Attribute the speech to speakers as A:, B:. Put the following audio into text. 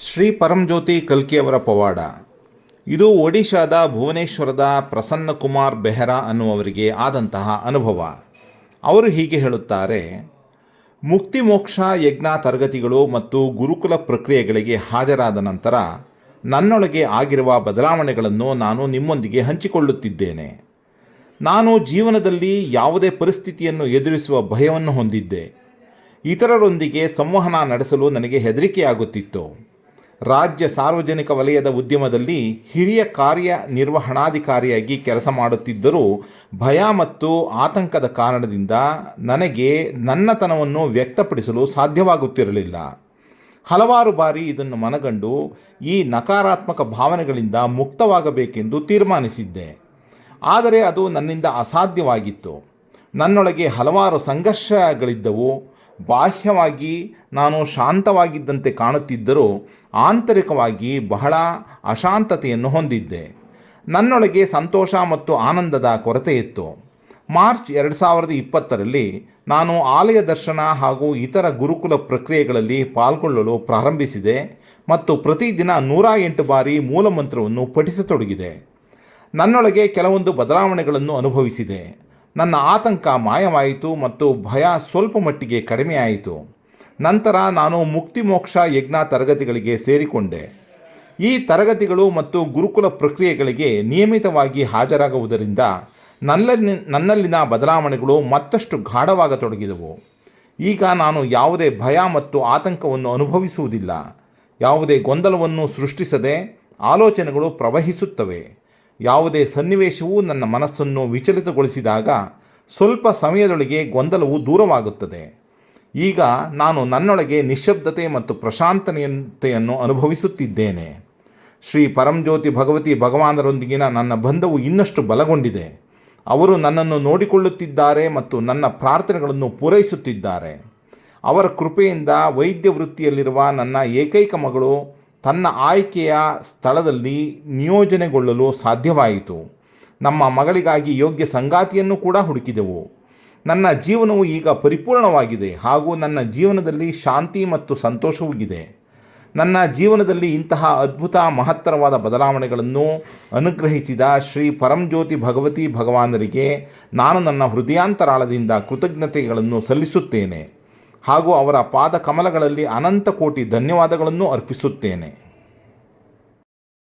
A: ಶ್ರೀ ಪರಂಜ್ಯೋತಿ ಕಲ್ಕಿಯವರ ಪವಾಡ. ಇದು ಒಡಿಶಾದ ಭುವನೇಶ್ವರದ ಪ್ರಸನ್ನ ಕುಮಾರ್ ಬೆಹ್ರಾ ಅನ್ನುವರಿಗೆ ಆದಂತಹ ಅನುಭವ. ಅವರು ಹೀಗೆ ಹೇಳುತ್ತಾರೆ, ಮುಕ್ತಿ ಮೋಕ್ಷ ಯಜ್ಞ ತರಗತಿಗಳು ಮತ್ತು ಗುರುಕುಲ ಪ್ರಕ್ರಿಯೆಗಳಿಗೆ ಹಾಜರಾದ ನಂತರ ನನ್ನೊಳಗೆ ಆಗಿರುವ ಬದಲಾವಣೆಗಳನ್ನು ನಾನು ನಿಮ್ಮೊಂದಿಗೆ ಹಂಚಿಕೊಳ್ಳುತ್ತಿದ್ದೇನೆ. ನಾನು ಜೀವನದಲ್ಲಿ ಯಾವುದೇ ಪರಿಸ್ಥಿತಿಯನ್ನು ಎದುರಿಸುವ ಭಯವನ್ನು ಹೊಂದಿದ್ದೆ. ಇತರರೊಂದಿಗೆ ಸಂವಹನ ನಡೆಸಲು ನನಗೆ ಹೆದರಿಕೆಯಾಗುತ್ತಿತ್ತು. ರಾಜ್ಯ ಸಾರ್ವಜನಿಕ ವಲಯದ ಉದ್ಯಮದಲ್ಲಿ ಹಿರಿಯ ಕಾರ್ಯನಿರ್ವಹಣಾಧಿಕಾರಿಯಾಗಿ ಕೆಲಸ ಮಾಡುತ್ತಿದ್ದರೂ ಭಯ ಮತ್ತು ಆತಂಕದ ಕಾರಣದಿಂದ ನನಗೆ ನನ್ನತನವನ್ನು ವ್ಯಕ್ತಪಡಿಸಲು ಸಾಧ್ಯವಾಗುತ್ತಿರಲಿಲ್ಲ. ಹಲವಾರು ಬಾರಿ ಇದನ್ನು ಮನಗಂಡು ಈ ನಕಾರಾತ್ಮಕ ಭಾವನೆಗಳಿಂದ ಮುಕ್ತವಾಗಬೇಕೆಂದು ತೀರ್ಮಾನಿಸಿದ್ದೆ. ಆದರೆ ಅದು ನನ್ನಿಂದ ಅಸಾಧ್ಯವಾಗಿತ್ತು. ನನ್ನೊಳಗೆ ಹಲವಾರು ಸಂಘರ್ಷಗಳಿದ್ದವು. ಬಾಹ್ಯವಾಗಿ ನಾನು ಶಾಂತವಾಗಿದ್ದಂತೆ ಕಾಣುತ್ತಿದ್ದರೂ ಆಂತರಿಕವಾಗಿ ಬಹಳ ಅಶಾಂತತೆಯನ್ನು ಹೊಂದಿದ್ದೆ. ನನ್ನೊಳಗೆ ಸಂತೋಷ ಮತ್ತು ಆನಂದದ ಕೊರತೆ ಇತ್ತು. ಮಾರ್ಚ್ ಎರಡು ಸಾವಿರದ ಇಪ್ಪತ್ತರಲ್ಲಿ ನಾನು ಆಲಯ ದರ್ಶನ ಹಾಗೂ ಇತರ ಗುರುಕುಲ ಪ್ರಕ್ರಿಯೆಗಳಲ್ಲಿ ಪಾಲ್ಗೊಳ್ಳಲು ಪ್ರಾರಂಭಿಸಿದೆ ಮತ್ತು ಪ್ರತಿದಿನ ನೂರ ಎಂಟು ಬಾರಿ ಮೂಲಮಂತ್ರವನ್ನು ಪಠಿಸತೊಡಗಿದೆ. ನನ್ನೊಳಗೆ ಕೆಲವೊಂದು ಬದಲಾವಣೆಗಳನ್ನು ಅನುಭವಿಸಿದೆ. ನನ್ನ ಆತಂಕ ಮಾಯವಾಯಿತು ಮತ್ತು ಭಯ ಸ್ವಲ್ಪ ಮಟ್ಟಿಗೆ ಕಡಿಮೆಯಾಯಿತು. ನಂತರ ನಾನು ಮುಕ್ತಿ ಮೋಕ್ಷ ಯಜ್ಞ ತರಗತಿಗಳಿಗೆ ಸೇರಿಕೊಂಡೆ. ಈ ತರಗತಿಗಳು ಮತ್ತು ಗುರುಕುಲ ಪ್ರಕ್ರಿಯೆಗಳಿಗೆ ನಿಯಮಿತವಾಗಿ ಹಾಜರಾಗುವುದರಿಂದ ನನ್ನಲ್ಲಿ, ನನ್ನಲ್ಲಿನ ಬದಲಾವಣೆಗಳು ಮತ್ತಷ್ಟು ಗಾಢವಾಗತೊಡಗಿದವು. ಈಗ ನಾನು ಯಾವುದೇ ಭಯ ಮತ್ತು ಆತಂಕವನ್ನು ಅನುಭವಿಸುವುದಿಲ್ಲ. ಯಾವುದೇ ಗೊಂದಲವನ್ನು ಸೃಷ್ಟಿಸದೆ ಆಲೋಚನೆಗಳು ಪ್ರವಹಿಸುತ್ತವೆ. ಯಾವುದೇ ಸನ್ನಿವೇಶವೂ ನನ್ನ ಮನಸ್ಸನ್ನು ವಿಚಲಿತಗೊಳಿಸಿದಾಗ ಸ್ವಲ್ಪ ಸಮಯದೊಳಗೆ ಗೊಂದಲವು ದೂರವಾಗುತ್ತದೆ. ಈಗ ನಾನು ನನ್ನೊಳಗೆ ನಿಶ್ಶಬ್ದತೆ ಮತ್ತು ಪ್ರಶಾಂತನೆಯತೆಯನ್ನು ಅನುಭವಿಸುತ್ತಿದ್ದೇನೆ. ಶ್ರೀ ಪರಂಜ್ಯೋತಿ ಭಗವತಿ ಭಗವಾನರೊಂದಿಗಿನ ನನ್ನ ಬಂಧವು ಇನ್ನಷ್ಟು ಬಲಗೊಂಡಿದೆ. ಅವರು ನನ್ನನ್ನು ನೋಡಿಕೊಳ್ಳುತ್ತಿದ್ದಾರೆ ಮತ್ತು ನನ್ನ ಪ್ರಾರ್ಥನೆಗಳನ್ನು ಪೂರೈಸುತ್ತಿದ್ದಾರೆ. ಅವರ ಕೃಪೆಯಿಂದ ವೈದ್ಯ ವೃತ್ತಿಯಲ್ಲಿರುವ ನನ್ನ ಏಕೈಕ ಮಗಳು ತನ್ನ ಆಯ್ಕೆಯ ಸ್ಥಳದಲ್ಲಿ ನಿಯೋಜನೆಗೊಳ್ಳಲು ಸಾಧ್ಯವಾಯಿತು. ನಮ್ಮ ಮಗಳಿಗಾಗಿ ಯೋಗ್ಯ ಸಂಗಾತಿಯನ್ನು ಕೂಡ ಹುಡುಕಿದೆವು. ನನ್ನ ಜೀವನವು ಈಗ ಪರಿಪೂರ್ಣವಾಗಿದೆ ಹಾಗೂ ನನ್ನ ಜೀವನದಲ್ಲಿ ಶಾಂತಿ ಮತ್ತು ಸಂತೋಷವೂ ಇದೆ. ನನ್ನ ಜೀವನದಲ್ಲಿ ಇಂತಹ ಅದ್ಭುತ ಮಹತ್ತರವಾದ ಬದಲಾವಣೆಗಳನ್ನು ಅನುಗ್ರಹಿಸಿದ ಶ್ರೀ ಪರಂಜ್ಯೋತಿ ಭಗವತಿ ಭಗವಾನರಿಗೆ ನಾನು ನನ್ನ ಹೃದಯಾಂತರಾಳದಿಂದ ಕೃತಜ್ಞತೆಗಳನ್ನು ಸಲ್ಲಿಸುತ್ತೇನೆ. ಹಾಗೂ ಅವರ ಪಾದ ಕಮಲಗಳಲ್ಲಿ ಅನಂತ ಕೋಟಿ ಧನ್ಯವಾದಗಳನ್ನು ಅರ್ಪಿಸುತ್ತೇನೆ.